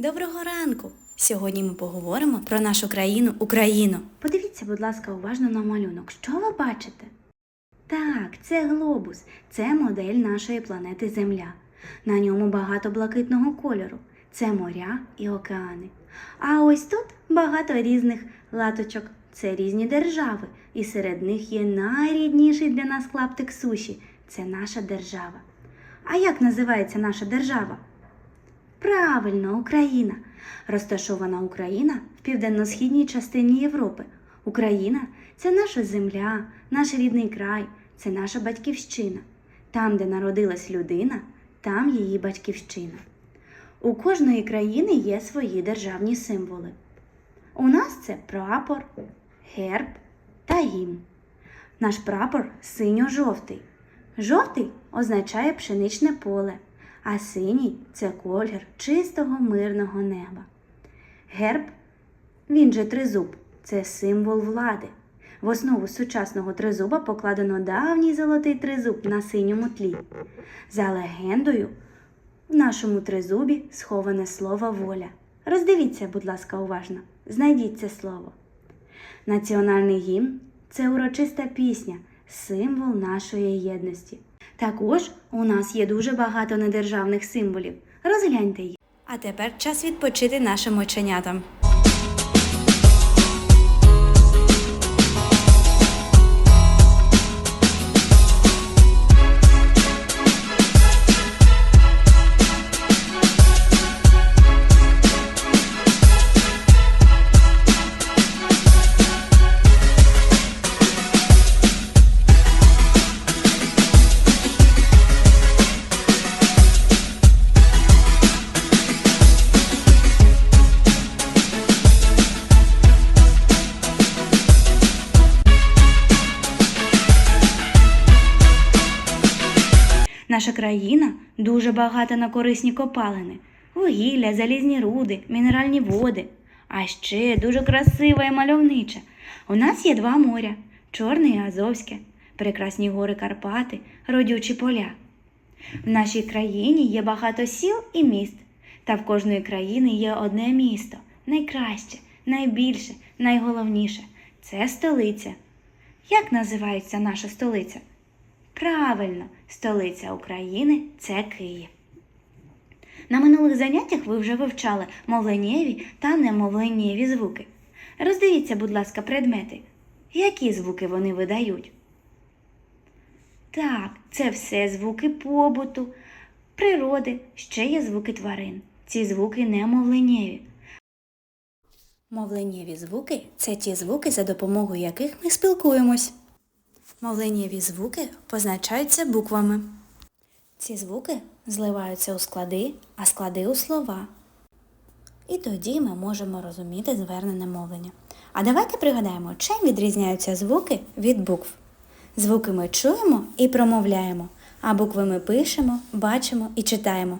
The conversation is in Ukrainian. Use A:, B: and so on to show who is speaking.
A: Доброго ранку! Сьогодні ми поговоримо про нашу країну Україну. Подивіться, будь ласка, уважно на малюнок. Що ви бачите? Так, це глобус, це модель нашої планети Земля. На ньому багато блакитного кольору. Це моря і океани. А ось тут багато різних латочок. Це різні держави, і серед них є найрідніший для нас клаптик суші це наша держава. А як називається наша держава? Правильно, Україна. Розташована Україна в південно-східній частині Європи. Україна це наша земля, наш рідний край, це наша батьківщина. Там, де народилась людина, там її батьківщина. У кожної країни є свої державні символи. У нас це прапор, герб та гімн. Наш прапор синьо-жовтий. Жовтий означає пшеничне поле, а синій це колір чистого мирного неба. Герб, він же тризуб, це символ влади. В основу сучасного тризуба покладено давній золотий тризуб на синьому тлі. За легендою, в нашому тризубі сховане слово воля. Роздивіться, будь ласка, уважно, знайдіть це слово. Національний гімн це урочиста пісня, символ нашої єдності. Також у нас є дуже багато недержавних символів. Розгляньте їх. А тепер час відпочити нашим оченятам. Наша країна дуже багата на корисні копалини, вугілля, залізні руди, мінеральні води. А ще дуже красива і мальовнича. У нас є два моря Чорне і Азовське, прекрасні гори Карпати, родючі поля. В нашій країні є багато сіл і міст, та в кожної країни є одне місто найкраще, найбільше, найголовніше це столиця. Як називається наша столиця? Правильно, столиця України це Київ. На минулих заняттях ви вже вивчали мовленнєві та немовленнєві звуки. Роздивіться, будь ласка, предмети. Які звуки вони видають? Так, це все звуки побуту, природи, ще є звуки тварин. Ці звуки не мовленнєві. Мовленнєві звуки це ті звуки, за допомогою яких ми спілкуємось. Мовленнєві звуки позначаються буквами. Ці звуки зливаються у склади, а склади у слова. І тоді ми можемо розуміти звернене мовлення. А давайте пригадаємо, чим відрізняються звуки від букв. Звуки ми чуємо і промовляємо, а букви ми пишемо, бачимо і читаємо.